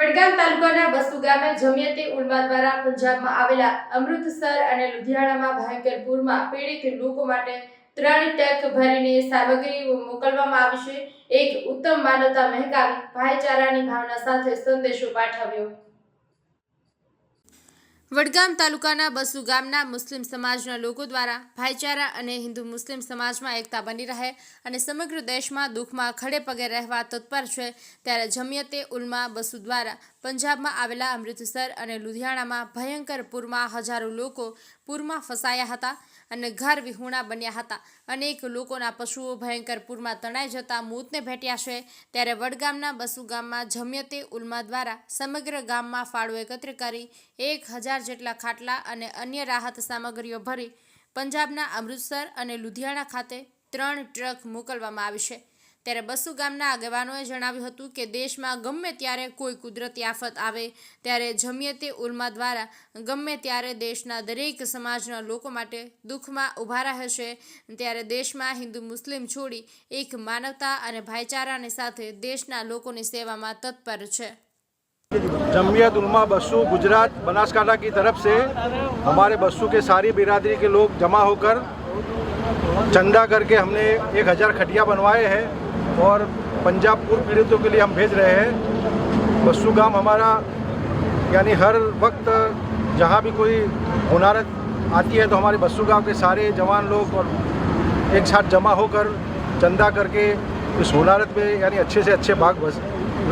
વડગામ તાલુકાના બસ્તુ ગામે જમિયતે ઉલમા દ્વારા પંજાબમાં આવેલા અમૃતસર અને લુધિયાણામાં ભયંકર પૂરમાં પીડિત લોકો માટે ત્રણ ટેક ભરીને સામગ્રી મોકલવામાં આવી છે. એક ઉત્તમ માનવતા મહેકાવી ભાઈચારાની ભાવના સાથે સંદેશો પાઠવ્યો. વડગામ તાલુકાના બસુ ગામના મુસ્લિમ સમાજના લોકો દ્વારા ભાઈચારા અને હિન્દુ મુસ્લિમ સમાજમાં એકતા બની રહે અને સમગ્ર દેશમાં દુઃખમાં ખડે પગે રહેવા તત્પર છે, ત્યારે જમિયતે ઉલમા બસુ દ્વારા પંજાબમાં આવેલા અમૃતસર અને લુધિયાણામાં ભયંકર પૂરમાં હજારો લોકો પૂરમાં ફસાયા હતા અને ઘર વિહુણા બન્યા હતા. અનેક લોકોના પશુઓ ભયંકર પૂરમાં તણાઈ જતા મોતને ભેટ્યા છે. ત્યારે વડગામના બસુ ગામમાં જમિયતે ઉલમા દ્વારા સમગ્ર ગામમાં ફાળો એકત્ર કરી એક હજાર જેટલા ખાટલા અને અન્ય રાહત સામગ્રીઓ ભરી પંજાબના અમૃતસર અને લુધિયાણા ખાતે ત્રણ ટ્રક મોકલવામાં આવી છે. ત્યારે બસુ ગામના આગેવાનોએ જણાવ્યું હતું કે દેશમાં ગમે ત્યારે કોઈ કુદરતી આફત આવે, ત્યારે જમિયતે ઉલમા દ્વારા ગમે ત્યારે દેશના દરેક સમાજના લોકો માટે દુઃખમાં ઊભા રહેશે ત્યારે દેશમાં હિન્દુ મુસ્લિમ છોડી એક માનવતા અને ભાઈચારાની સાથે દેશના લોકોની સેવામાં તત્પર છે. जमियत उलमा बस्सू गुजरात, बनासकांठा की तरफ़ से हमारे बस्सू के सारी बिरादरी के लोग जमा होकर चंदा करके हमने एक हज़ार खटिया बनवाए हैं और पंजाब पूर्व पीड़ितों के लिए हम भेज रहे हैं। बस्सू गाँव हमारा, यानी हर वक्त जहाँ भी कोई होनारत आती है तो हमारे बस्सू गाँव के सारे जवान लोग और एक साथ जमा होकर चंदा करके इस होनारत में यानी अच्छे से अच्छे भाग बस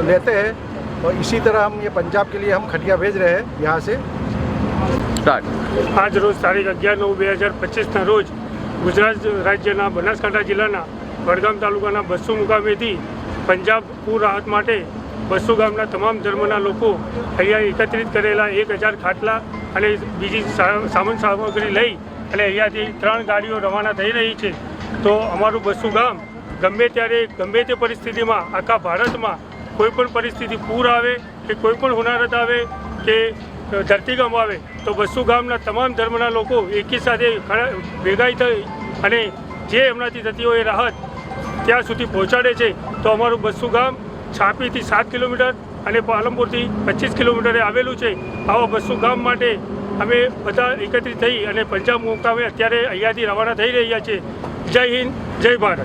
लेते हैं। और इसी तरह हम ये पंजाब के लिए हम खटिया भेज रहे हैं यहाँ से સ્ટાર્ટ આજ રોજ તારીખ અગિયાર નવ બે હજાર પચીસના રોજ ગુજરાત રાજ્યના બનાસકાંઠા જિલ્લાના વડગામ તાલુકાના બસ્સુ મુકામેથી પંજાબ પૂર રાહત માટે બસ્સુ ગામના તમામ ધર્મના લોકો અહીંયા એકત્રિત કરેલા એક હજાર ખાટલા અને બીજી સા- સામાન સામગ્રી લઈ અને અહીંયાથી ત્રણ ગાડીઓ રવાના થઈ રહી છે તો અમારું બસ્સુ ગામ ગમે ત્યારે ગમે તે પરિસ્થિતિમાં આખા ભારતમાં કોઈ પણ પરિસ્થિતિ પૂર આવે કે કોઈ પણ હુનારત આવે કે ધરતીકંપ આવે, તો બસ્સુ ગામના તમામ ધર્મના લોકો એકી સાથે ભેગાઈ ભેગા થઈ અને જે એમનાથી થતી હોય એ રાહત ત્યાં સુધી પહોંચાડે છે. તો અમારું બસ્સુ ગામ છાપીથી સાત કિલોમીટર અને પાલનપુરથી પચીસ કિલોમીટરે આવેલું છે. આવા બસ્સુ ગામ માટે અમે બધા એકત્રિત થઈ અને પંજાબ મુકામે અત્યારે અહીંયાથી રવાના થઈ રહ્યા છે. જય હિન્દ, જય ભારત.